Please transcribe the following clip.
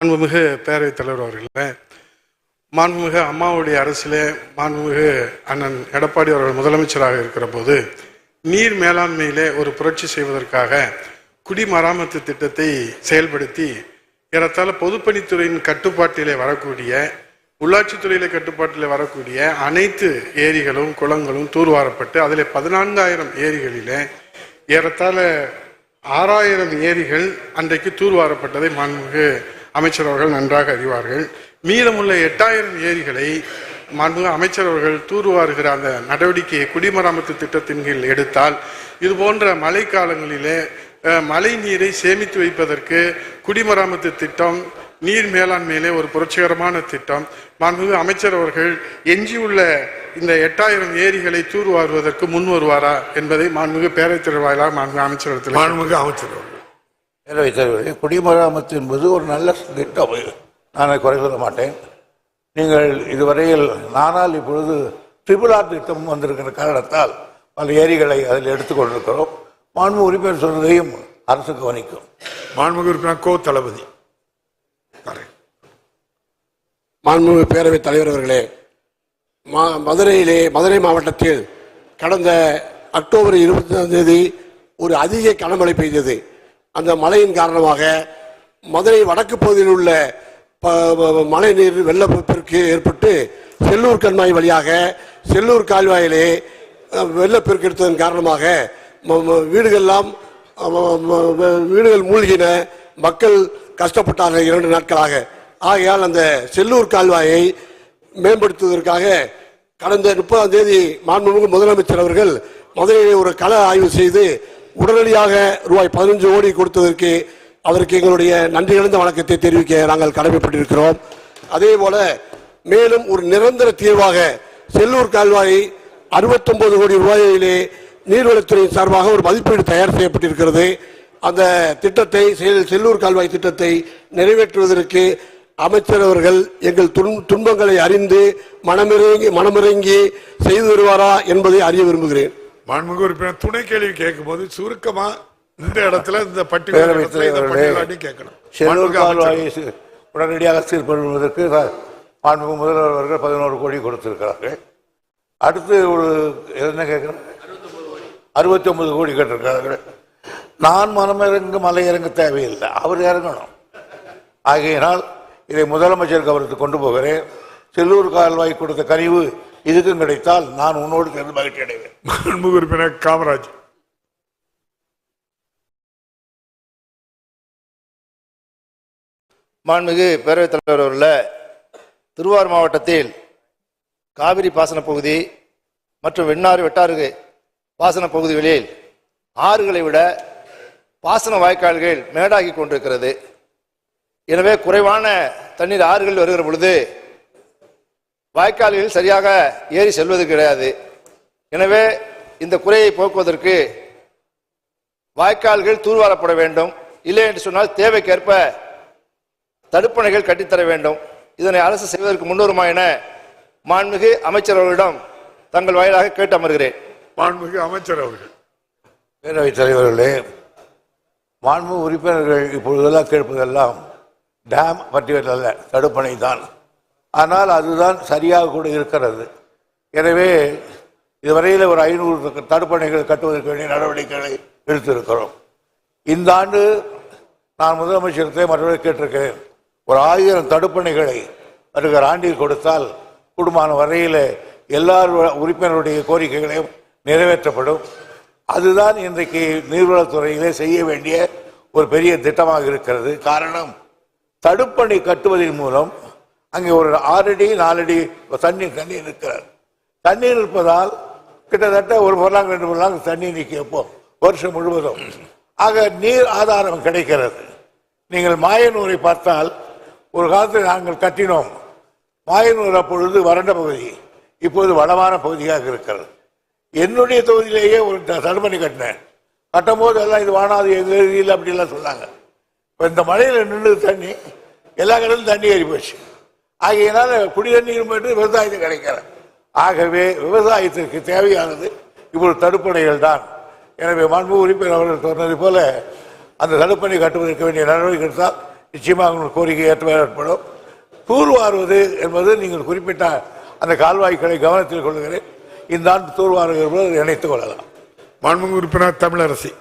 மாண்புமிகு பேரவைத் தலைவர் அவர்களே மாண்புமிகு அம்மாவுடைய அரசிலே மாண்புமிகு அண்ணன் எடப்பாடி அவர்கள் முதலமைச்சராக இருக்கிற போது நீர் மேலாண்மையிலே ஒரு புரட்சி செய்வதற்காக குடிமராமத்து திட்டத்தை செயல்படுத்தி ஏறத்தாழ பொதுப்பணித்துறையின் கட்டுப்பாட்டிலே வரக்கூடிய உள்ளாட்சித்துறையிலே கட்டுப்பாட்டிலே வரக்கூடிய அனைத்து ஏரிகளும் குளங்களும் தூர்வாரப்பட்டு அதில் பதினான்காயிரம் ஏரிகளிலே ஏறத்தாழ ஆறாயிரம் ஏரிகள் அன்றைக்கு தூர்வாரப்பட்டதை மாண்புமிகு அமைச்சர் அவர்கள் நன்றாக அறிவார்கள். மீதமுள்ள எட்டாயிரம் ஏரிகளை மாண்புமிகு அமைச்சர் அவர்கள் தூர்வாருகிற அந்த நடவடிக்கையை குடிமராமத்து திட்டத்தின் கீழ் எடுத்தால் இது போன்ற மழைக்காலங்களிலே மழை நீரை சேமித்து வைப்பதற்கு குடிமராமத்து திட்டம் நீர் மேலாண்மையிலே ஒரு புரட்சிகரமான திட்டம். மாண்புமிகு அமைச்சர் அவர்கள் எஞ்சியுள்ள இந்த எட்டாயிரம் ஏரிகளை தூர்வாருவதற்கு முன் வருவாரா என்பதை மாண்புமிகு பேரவைத் வாயிலாக மாண்புமிகு அமைச்சர் மாண்புமிகு அமைச்சர் அவர்கள். பேரவைத் தலைவரே குடிமராமத்து என்பது ஒரு நல்ல திட்டம். நான் குறை சொல்ல மாட்டேன். நீங்கள் இதுவரையில் நானால் இப்பொழுது ட்ரிபிள் ஆர் திட்டம் வந்திருக்கிற காரணத்தால் பல ஏரிகளை அதில் எடுத்துக்கொண்டிருக்கிறோம் மாண்பு உறுப்பினர் சொன்னதையும் அரசு கவனிக்கும். மாண்புமிகு உறுப்பினர் கோ தளபதி. மாண்புமிகு பேரவைத் தலைவர் அவர்களே மா- மதுரையிலே மதுரை மாவட்டத்தில் கடந்த அக்டோபர் இருபத்தி தேதி ஒரு அதிக கனமழை பெய்தது. அந்த மழையின் காரணமாக மதுரை வடக்கு பகுதியில் உள்ள ப- நீர் வெள்ளப்பெருக்கு ஏற்பட்டு செல்லூர் கண்மாய் வழியாக செல்லூர் கால்வாயிலே வெள்ளப்பெருக்கு எடுத்ததன் காரணமாக வீடுகள்லாம் வீடுகள் மூழ்கின. மக்கள் கஷ்டப்பட்டார்கள் இரண்டு நாட்களாக. ஆகையால் அந்த செல்லூர் கால்வாயை மேம்படுத்துவதற்காக கடந்த முப்பதாம் தேதி மாண்புமிகு முதலமைச்சர் அவர்கள் மதுரையிலே ஒரு கள ஆய்வு செய்து உடனடியாக ரூபாய் பதினஞ்சு கோடி கொடுத்ததற்கு அவருக்கு எங்களுடைய நன்றி கலந்த வணக்கத்தை தெரிவிக்க நாங்கள் கடமைப்பட்டிருக்கிறோம். அதே போல மேலும் ஒரு நிரந்தர தீர்வாக செல்லூர் கால்வாயை 69 கோடி ரூபாயிலே நீர்வளத்துறையின் சார்பாக ஒரு மதிப்பீடு தயார் செய்யப்பட்டிருக்கிறது. அந்த திட்டத்தை செல்லூர் கால்வாய் திட்டத்தை நிறைவேற்றுவதற்கு அமைச்சர் அவர்கள் எங்கள் துன்பங்களை அறிந்து மனமிறங்கி மனமிறங்கி செய்து வருவாரா என்பதை அறிய விரும்புகிறேன். மாண்புமிகு உறுப்பினர் துணை கேள்வி கேட்கும்போது சுருக்கமா இந்த இடத்துல இந்த பட்டியலாட்டி கேட்கணும். உடனடியாக சீர்படுவதற்கு மாண்புமிகு முதல்வர் அவர்கள் பதினோரு கோடி கொடுத்திருக்கிறார்கள். அடுத்து ஒரு என்ன கேட்கிறேன் அறுபத்தி ஒன்பது கோடி கேட்டிருக்கிறார்கள். நான் மனமிறங்கு மலை இறங்க தேவையில்லை. அவர் இறங்கணும். ஆகையினால் இதை முதலமைச்சர் கவனத்துக்கு கொண்டு போகிறேன். செல்லூர் கால்வாய் கொடுத்த கனிவு இதுக்கும் கிடைத்தால் நான் உன்னோடு சேர்ந்து மகிழ்ச்சி அடைவேன். மாண்புமிகு உறுப்பினர் காமராஜ். மாண்புமிகு பேரவைத் தலைவர் அவர்களே திருவாரூர் மாவட்டத்தில் காவிரி பாசன பகுதி மற்றும் வெண்ணாறு வெட்டாறு பாசன பகுதிகளில் ஆறுகளை விட பாசன வாய்க்கால்கள் மேடாகி கொண்டிருக்கிறது. எனவே குறைவான தண்ணீர் ஆறுகள் வருகிற பொழுது வாய்க்கால்களில் சரியாக ஏறி செல்வது கிடையாது. எனவே இந்த குறையை போக்குவதற்கு வாய்க்கால்கள் தூர்வாரப்பட வேண்டும். இல்லை என்று சொன்னால் தேவைக்கேற்ப தடுப்பணைகள் கட்டித்தர வேண்டும். இதனை அரசு செய்வதற்கு முன்னுரிமை என மாண்புமிகு அமைச்சர் அவர்களிடம் தங்கள் வாயிலாக கேட்டு அமர்கிறேன். மாண்புமிகு அமைச்சர் அவர்கள். பேரவைத் தலைவர்களே மாண்பு உறுப்பினர்கள் இப்பொழுதெல்லாம் கேட்பதெல்லாம் டேம் பற்றியதல்ல தடுப்பணை தான் ஆனால் அதுதான் சரியாக கூட இருக்கிறது. எனவே இதுவரையில் ஒரு ஐநூறு தடுப்பணைகள் கட்டுவதற்கு வேண்டிய நடவடிக்கைகளை எடுத்திருக்கிறோம். இந்த ஆண்டு நான் முதலமைச்சரத்தை மற்றவர்கள் கேட்டிருக்கிறேன். ஒரு ஆயிரம் தடுப்பணைகளை வருகிற ஆண்டில் கொடுத்தால் கூடுமான வரையில் எல்லார் உறுப்பினருடைய கோரிக்கைகளையும் நிறைவேற்றப்படும். அதுதான் இன்றைக்கு நீர்வளத்துறையிலே செய்ய வேண்டிய ஒரு பெரிய திட்டமாக இருக்கிறது. காரணம் தடுப்பணை கட்டுவதன் மூலம் அங்கே ஒரு ஆறடி நாலடி தண்ணீர் தண்ணீர் நிற்கிறார் தண்ணீர் இருப்பதால் கிட்டத்தட்ட ஒரு பொருளாங்க ரெண்டு பொருளாங்க தண்ணீர் நிற்கப்போ வருஷம் முழுவதும். ஆக நீர் ஆதாரம் கிடைக்கிறது. நீங்கள் மாயனூரை பார்த்தால் ஒரு காலத்தில் நாங்கள் கட்டினோம். மாயனூர் அப்பொழுது வறண்ட பகுதி இப்போது வளமான பகுதியாக இருக்கிறது. என்னுடைய தொகுதியிலேயே ஒரு தடுமணி கட்டினேன். கட்டும் போது எல்லாம் இது வானாது எங்க இல்லை அப்படிலாம் சொன்னாங்க. இப்போ இந்த மழையில் நின்று தண்ணி எல்லா கடலும் தண்ணி ஏறி போச்சு. ஆகையினால குடிநீர் என்று விவசாயத்துக்கு கிடைக்கல. ஆகவே விவசாயத்திற்கு தேவையானது இப்பொழுது தடுப்பணைகள் தான். எனவே மண்பு உறுப்பினர் அவர்கள் சொன்னது போல அந்த தடுப்பணை கட்டுவதற்கு வேண்டிய நடவடிக்கை எடுத்தால் நிச்சயமாக உங்கள் கோரிக்கை ஏற்ற ஏற்படும் தூர்வாருவது என்பது நீங்கள் குறிப்பிட்ட அந்த கால்வாய்களை கவனத்தில் கொள்கிறேன் இந்த ஆண்டு தூர்வாருகிற என்பதை நினைத்துக் கொள்ளலாம். மண்பு உறுப்பினர் தமிழரசி.